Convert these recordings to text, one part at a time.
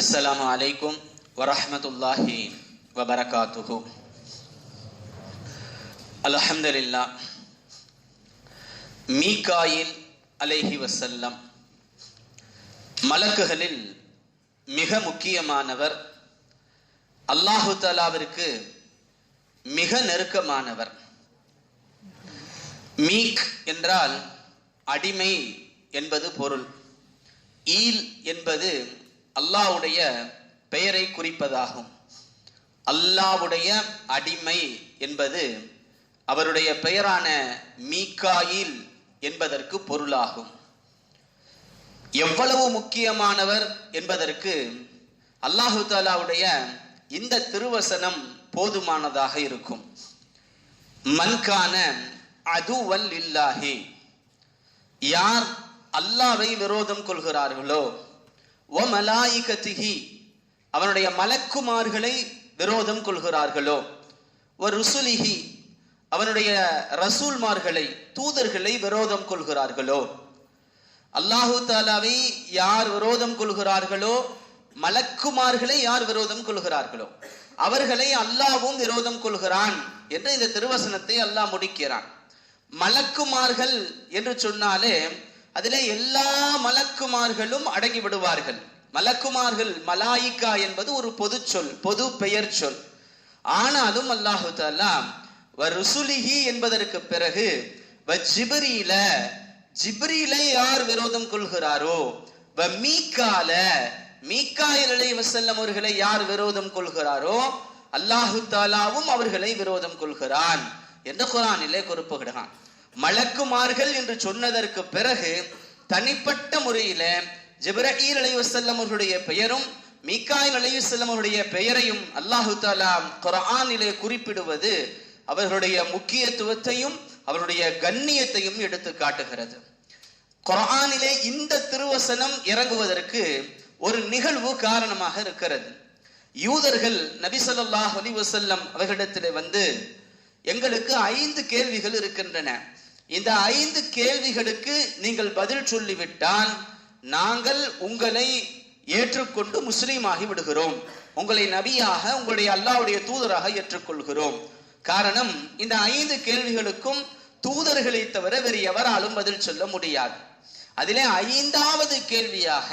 அஸ்ஸலாமு அலைக்கும் வரஹமத்துல்லாஹி வபரகாத்துஹு. அலஹம்துலில்லா மீகாயில் அலைஹி வசல்லம் மலக்குகளில் மிக முக்கியமானவர் அல்லாஹு தலாவிற்கு மிக நெருக்கமானவர். மீக் என்றால் அடிமை என்பது பொருள். ஈல் என்பது அல்லாஹ்வுடைய பெயரை குறிப்பதாகும். அல்லாஹ்வுடைய அடிமை என்பது அவருடைய பெயரான மீகாயில் என்பதற்கு பொருளாகும். எவ்வளவு முக்கியமானவர் என்பதற்கு அல்லாஹு தாலாவுடைய இந்த திருவசனம் போதுமானதாக இருக்கும். மன்கான அதுவல் இல்லாஹி யார் அல்லாவை விரோதம் கொள்கிறார்களோ ஓ மலாயிகத்திகி அவனுடைய மலக்குமார்களை விரோதம் கொள்கிறார்களோ? ஓ ருசுலிஹி அவனுடைய ரசூல்மார்களை தூதர்களை விரோதம் கொள்கிறார்களோ? அல்லாஹு தாலாவை யார் விரோதம் கொள்கிறார்களோ? மலக்குமார்களை யார் விரோதம் கொள்கிறார்களோ? அவர்களை அல்லாவும் விரோதம் கொள்கிறான் என்று இந்த திருவசனத்தை அல்லாஹ் முடிக்கிறான். மலக்குமார்கள் என்று சொன்னாலே அதிலே எல்லா மலக்குமார்களும் அடங்கி விடுவார்கள் மலக்குமார்கள் மலாயிகா என்பது ஒரு பொது சொல் பொது பெயர் சொல். ஆனாலும் அல்லாஹு தாலா ருசுலிஹி என்பதற்கு பிறகு வ ஜிப்ரீல ஜிப்ரீலை யார் விரோதம் கொள்கிறாரோ வ மீக்கால மீக்காயில் அலை வசல்லம் அவர்களை யார் விரோதம் கொள்கிறாரோ அல்லாஹு தாலாவும் அவர்களை விரோதம் கொள்கிறான். என்று குரானிலே குறிப்பிடுகிறான். மலக்குமார்கள் என்று சொன்னதற்கு பிறகு தனிப்பட்ட முறையில ஜிப்ரஹீல் அலையுசல்லம் அவர்களுடைய பெயரும் மீக்காயில் அலையுசல்லம் அவருடைய பெயரையும் அல்லாஹு தாலா குரானிலே குறிப்பிடுவது அவர்களுடைய முக்கியத்துவத்தையும் அவருடைய கண்ணியத்தையும் எடுத்து காட்டுகிறது. குரானிலே இந்த திருவசனம் இறங்குவதற்கு ஒரு நிகழ்வு காரணமாக இருக்கிறது. யூதர்கள் நபி ஸல்லல்லாஹு அலைஹி அவர்களிடத்திலே வந்து எங்களுக்கு ஐந்து கேள்விகள் இருக்கின்றன. இந்த ஐந்து கேள்விகளுக்கு நீங்கள் பதில் சொல்லிவிட்டால் நாங்கள் உங்களை ஏற்றுக்கொண்டு முஸ்லீம் ஆகி விடுகிறோம். உங்களை நபியாக உங்களுடைய அல்லாவுடைய தூதராக ஏற்றுக்கொள்கிறோம். காரணம் இந்த ஐந்து கேள்விகளுக்கும் தூதர்களை தவிர வேறு எவராலும் பதில் சொல்ல முடியாது. அதிலே ஐந்தாவது கேள்வியாக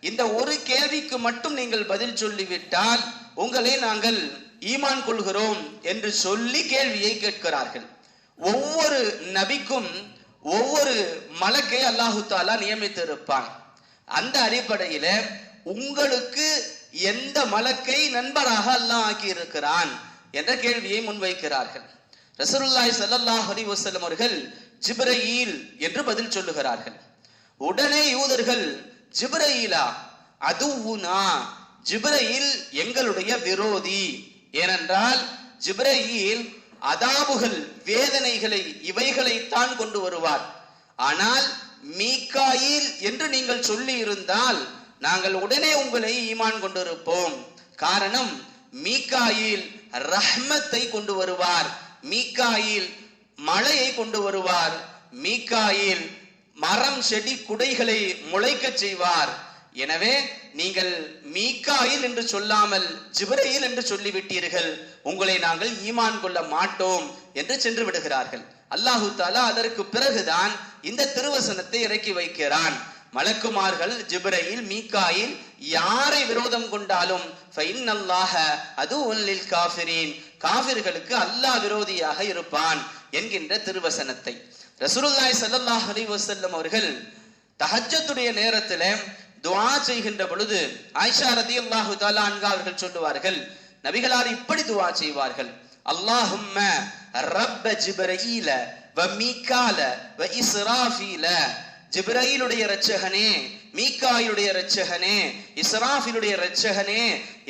இந்த ஒரு கேள்விக்கு மட்டும் நீங்கள் பதில் சொல்லிவிட்டால் உங்களை நாங்கள் ஈமான் கொள்கிறோம் என்று சொல்லி கேள்வியை கேட்கிறார்கள். ஒவ்வொரு நபிக்கும் ஒவ்வொரு மலக்கை அல்லாஹு தாலா நியமித்திருப்பான். அந்த அடிப்படையில உங்களுக்கு எந்த மலக்கை நண்பராக அல்லாஹ் ஆக்கி இருக்கிறான் என்ற கேள்வியை முன்வைக்கிறார்கள். ரசூலுல்லாஹி ஸல்லல்லாஹு அலைஹி வஸல்லம் அவர்கள் ஜிப்ரீல் என்று பதில் சொல்லுகிறார்கள். உடனே யூதர்கள் ஜிப்ரீலா அதுவுனா? ஜிப்ரீல் எங்களுடைய விரோதி. ஏனென்றால் ஜிப்ரீல் அதாபுகள் வேதனைகளை இவைகளைத்தான் கொண்டு வருவார். ஆனால் மீக்காயில் என்று நீங்கள் சொல்லி இருந்தால் நாங்கள் உடனே உங்களை ஈமான் கொண்டிருப்போம். காரணம் மீக்காயில் ரஹ்மத்தை கொண்டு வருவார். மீக்காயில் மழையை கொண்டு வருவார். மீக்காயில் மரம் செடி குடைகளை முளைக்க செய்வார். எனவே நீங்கள் மீகாயில் என்று சொல்லாமல் ஜிபரையில் என்று சொல்லிவிட்டீர்கள் உங்களை நாங்கள் ஈமான் கொள்ள மாட்டோம் என்று சென்று விடுகிறார்கள். அல்லாஹு தாலா அதற்கு பிறகுதான் இந்த திருவசனத்தை இறக்கி வைக்கிறான். மலக்குமார்கள் ஜிப்ரையில் மீகாயில் யாரை விரோதம் கொண்டாலும் அது உள்ளில் காஃபிரீன் காஃபிர்களுக்கு அல்லாஹ் விரோதியாக இருப்பான் என்கின்ற திருவசனத்தை. ரசூலுல்லாய் சல்லாஹ் அலி வசல்லம் அவர்கள் தஹஜத்துடைய நேரத்தில் துவா செய்கின்ற பொழுது ஆயிஷா ரதி அல்லாஹு தாலான்கா அவர்கள் சொல்லுவார்கள் நபிகளார் இப்படி துவா செய்வார்கள். அல்லாஹும்ம ரப்ப ஜிப்ரீல வ மீகால வ இஸ்ராஃபீல. ஜிப்ரீலுடைய இரட்சகனே மீக்காயுடைய இரட்சகனே இஸ்ராஃபிலுடைய இரட்சகனே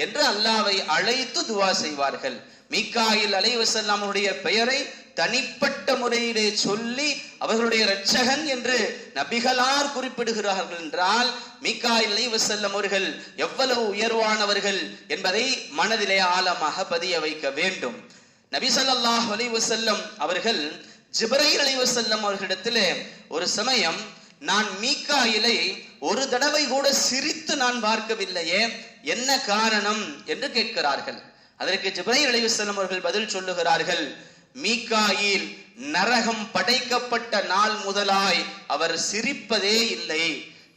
என்று அல்லாவை அழைத்து துவா செய்வார்கள். மீகாயில் அலைவசல்லாமுடைய பெயரை தனிப்பட்ட முறையிலே சொல்லி அவர்களுடைய இரட்சகன் என்று நபிகளார் குறிப்பிடுகிறார்கள் என்றால் மீகாயில் செல்லும் அவர்கள் எவ்வளவு உயர்வானவர்கள் என்பதை மனதிலே ஆழமாக பதிய வைக்க வேண்டும். நபி ஸல்லல்லாஹு அலைஹி செல்லும் அவர்கள் ஜிப்ரைல் அலைஹி வஸல்லம் அவர்களிடத்திலே ஒரு சமயம் நான் மீக்காயிலை ஒரு தடவை கூட சிரித்து நான் பார்க்கவில்லையே என்ன காரணம் என்று கேட்கிறார்கள். அதற்கு ஜிப்ரைல் செல்லும் அவர்கள் பதில் சொல்லுகிறார்கள். மீகாயில் நரகம் படைக்கப்பட்ட நாள் முதலாய் அவர் சிரிப்பதே இல்லை.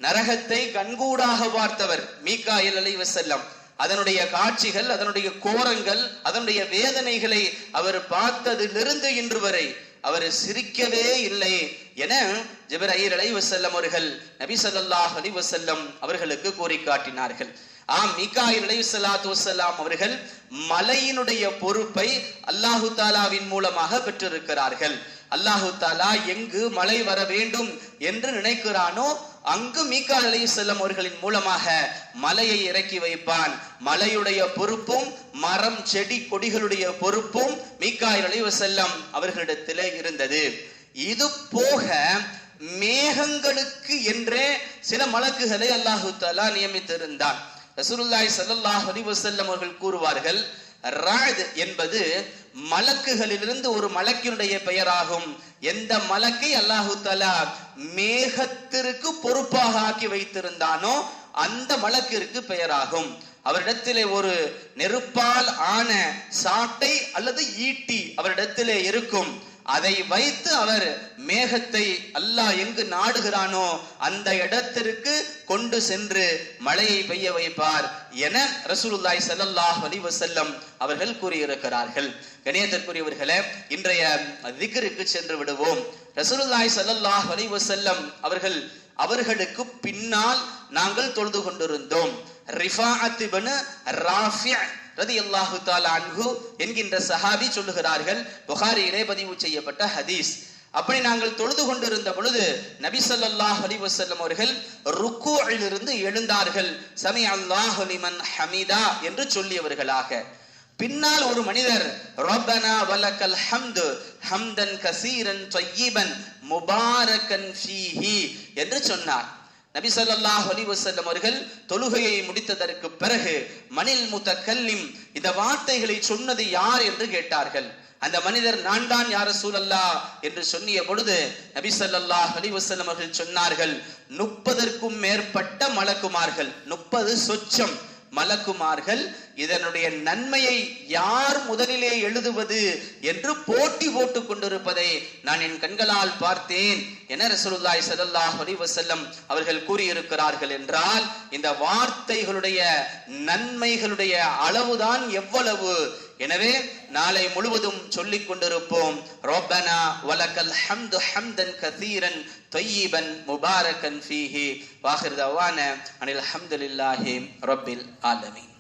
நரகத்தை கண்கூடாக பார்த்தவர் மீகாயில் அலைவசல்லம் அதனுடைய காட்சிகள் அதனுடைய கோரங்கள் அதனுடைய வேதனைகளை அவர் பார்த்ததிலிருந்து இன்று வரை அவர் சிரிக்கவே இல்லை. என ஜிப்ரைல் அலைஹி வஸல்லம் அவர்கள் நபி ஸல்லல்லாஹு அலைஹி அவர்களுக்கு கூறி காட்டினார்கள். ஆம் மீகாயில் அலைஹி சலாத்து வசலாம் அவர்கள் மலையினுடைய பொறுப்பை அல்லாஹு தாலாவின் மூலமாக பெற்றிருக்கிறார்கள். அல்லாஹு தாலா எங்கு மழை வர வேண்டும் என்று நினைக்கிறானோ அங்கு மீகா அலி செல்லம் அவர்களின் மூலமாக மலையை இறக்கி வைப்பான். மலையுடைய பொறுப்பும் மரம் செடி கொடிகளுடைய பொறுப்பும் மீகா அலி செல்லம் அவர்களிடத்திலே இருந்தது. இது போக மேகங்களுக்கு என்றே சில மலக்குகளை அல்லாஹு தாலா நியமித்திருந்தான். ரசூலுல்லாய் சல்லல்லாஹ் அலிவசல்லம் அவர்கள் கூறுவார்கள் ராத் என்பது மலக்குகளிலிருந்து ஒரு மலக்கினுடைய பெயராகும். எந்த மலக்கை அல்லாஹு தலா மேகத்திற்கு பொறுப்பாக ஆக்கி வைத்திருந்தானோ அந்த மலக்கிற்கு பெயராகும். அவரிடத்திலே ஒரு நெருப்பால் ஆன சாட்டை அல்லது ஈட்டி அவரிடத்திலே இருக்கும். அதை வைத்து அவர் மேகத்தை அல்லாஹ் எங்கு நாடுகிறானோ அந்த இடத்திற்கு கொண்டு சென்று மழையை பெய்ய வைப்பார் என ரசூலுல்லாய் ஸல்லல்லாஹு அலி வசல்லம் அவர்கள் கூறியிருக்கிறார்கள். கணியத்திற்குரியவர்களே இன்றைய திகருக்கு சென்று விடுவோம். ரசூலுல்லாய் சல்லல்லாஹ் அலி வசல்லம் அவர்கள் அவர்களுக்கு பின்னால் நாங்கள் தொழுது கொண்டிருந்தோம். ரிஃபாஅத் ராஃபியா ரதி அல்லாஹு தஆலா அன்ஹு என்கின்ற சஹாபி சொல்லுகிறார்கள். புகாரியிலே பதிவு செய்யப்பட்ட ஹதீஸ். அப்படி நாங்கள் தொழுது கொண்டிருந்த பொழுது நபி சொல்லாஹ் அலைஹி அவர்கள் அவர்கள் ருக்கூஇலிருந்து எழுந்தார்கள். சமி அல்லாஹ் லிமன் ஹமீதா என்று சொல்லியவர்களாக. பின்னால் ஒரு மனிதர் ரப்பனா வலக்கல் ஹம்து ஹம்தன் கசீரன் தொய்யீபன் முபாரக்கன் ஃபீஹி என்று சொன்னார். நபி சொல்லாஹ் அலி வசல்லம் அவர்கள் தொழுகையை முடித்ததற்கு பிறகு மணில் முத்த கல்லிம் இந்த வார்த்தைகளை சொன்னது யார்? என்று கேட்டார்கள். அந்த மனிதர் நான் தான் யார சூழல்லா என்று சொன்னிய பொழுது நபி ஸல்லல்லாஹு அலைஹி அவர்கள் சொன்னார்கள் முப்பதற்கும் மேற்பட்ட மலக்குமார்கள் முப்பது சொச்சம் மலக்குமார்கள் இதனுடைய நன்மையை யார் முதலிலே எழுதுவது என்று போட்டி போட்டுக் கொண்டிருப்பதை நான் என் கண்களால் பார்த்தேன் என ரசூலுல்லாய் ஸல்லல்லாஹு அலைஹி அவர்கள் கூறியிருக்கிறார்கள் என்றால் இந்த வார்த்தைகளுடைய நன்மைகளுடைய அளவுதான் எவ்வளவு? எனவே நாளை முழுவதும் சொல்லிக் கொண்டிருப்போம் ரோபனா வலக்கல் ஹம்து ஹம்தன் கதீரன் தொய்யீபன் முபாரக்கன் ஃபீஹி. வாஹிர் தவான அனில் ஹம்துலில்லாஹி ரப்பில் ஆலமீன்.